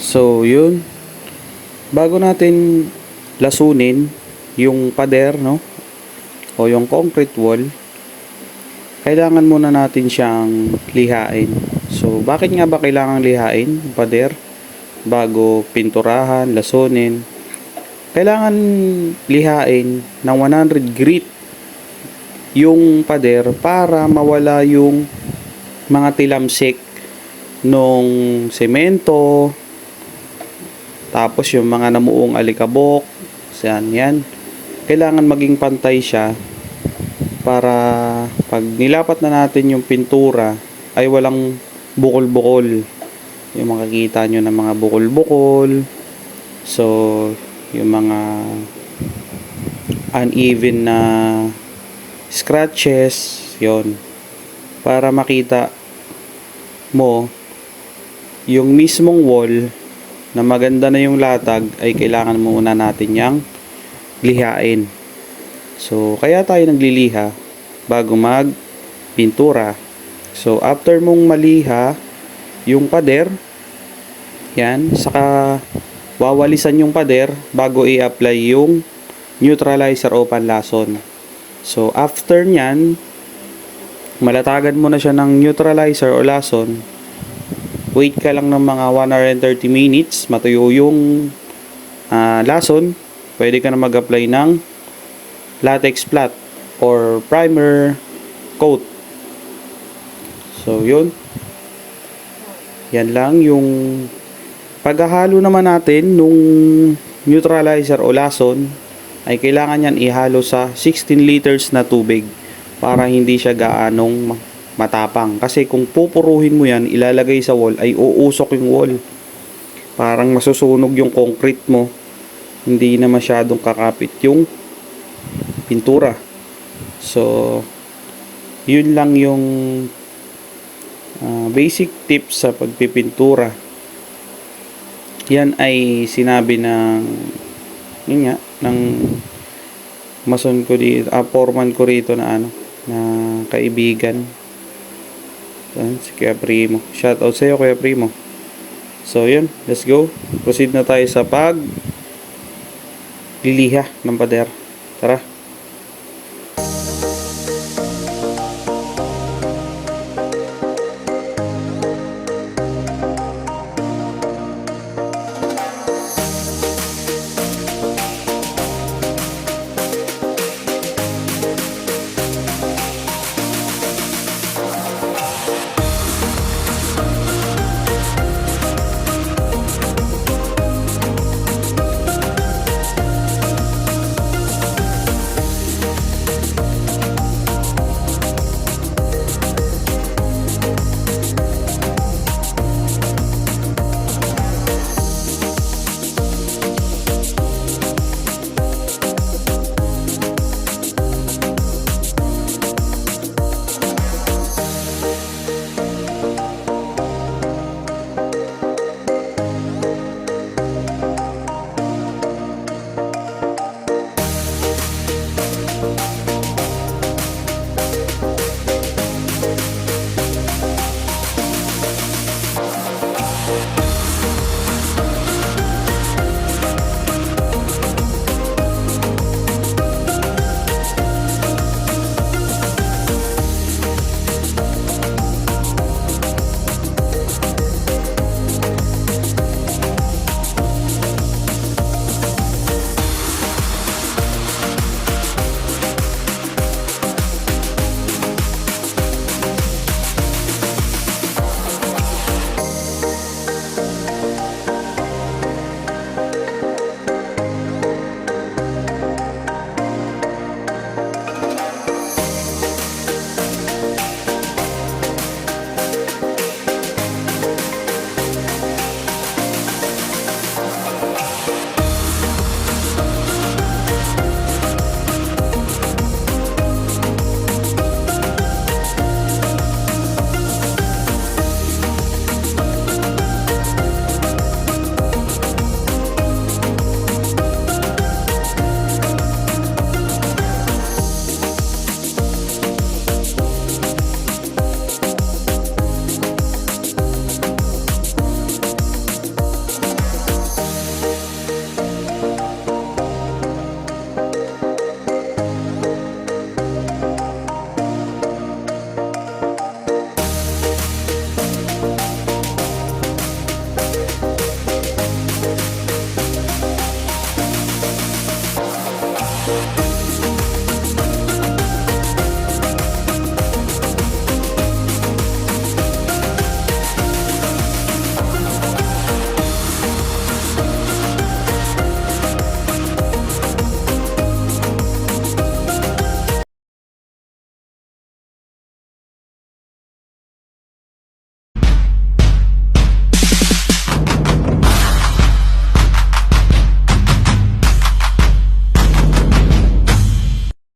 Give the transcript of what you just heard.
So, yun. Bago natin lasunin yung pader, no? O yung concrete wall, kailangan muna natin siyang lihain. So, bakit nga ba kailangan lihain yung pader? Bago pinturahan, lasunin. Kailangan lihain ng 100 grit yung pader para mawala yung mga tilamsik nung semento, tapos yung mga namuong alikabok, yan, yan. Kailangan maging pantay siya para pag nilapat na natin yung pintura ay walang bukol-bukol. Yung makikita nyo ng mga bukol-bukol. So, yung mga uneven na scratches, yon Para makita mo yung mismong wall na maganda na yung latag ay kailangan muna natin yang lihain. So, kaya tayo nagliliha bago mag pintura. So, after mong maliha yung pader, yan, saka wawalisan yung pader bago i-apply yung neutralizer o panlason. So, after nyan, malatagan mo na siya ng neutralizer o lason, wait ka lang ng mga 1 hour and 30 minutes, matuyo yung ah, lason, pwede ka na mag-apply ng latex flat or primer coat. So, yun. Yan lang yung paghahalo naman natin nung neutralizer o lason ay kailangan yan ihalo sa 16 liters na tubig para hindi siya gaanong matapang. Kasi kung pupuruhin mo yan, ilalagay sa wall, ay uusok yung wall. Parang masusunog yung concrete mo. Hindi na masyadong kakapit yung pintura. So, yun lang yung ah, basic tips sa pagpipintura. Yan ay sinabi ng yun nga, ng mason ko dito, ah, foreman ko rito na ano, na kaibigan. Yan, si Kuya Primo. Shout out sa'yo, Kuya Primo. So, yun. Let's go. Proceed na tayo sa pag liliha ng pader. Tara.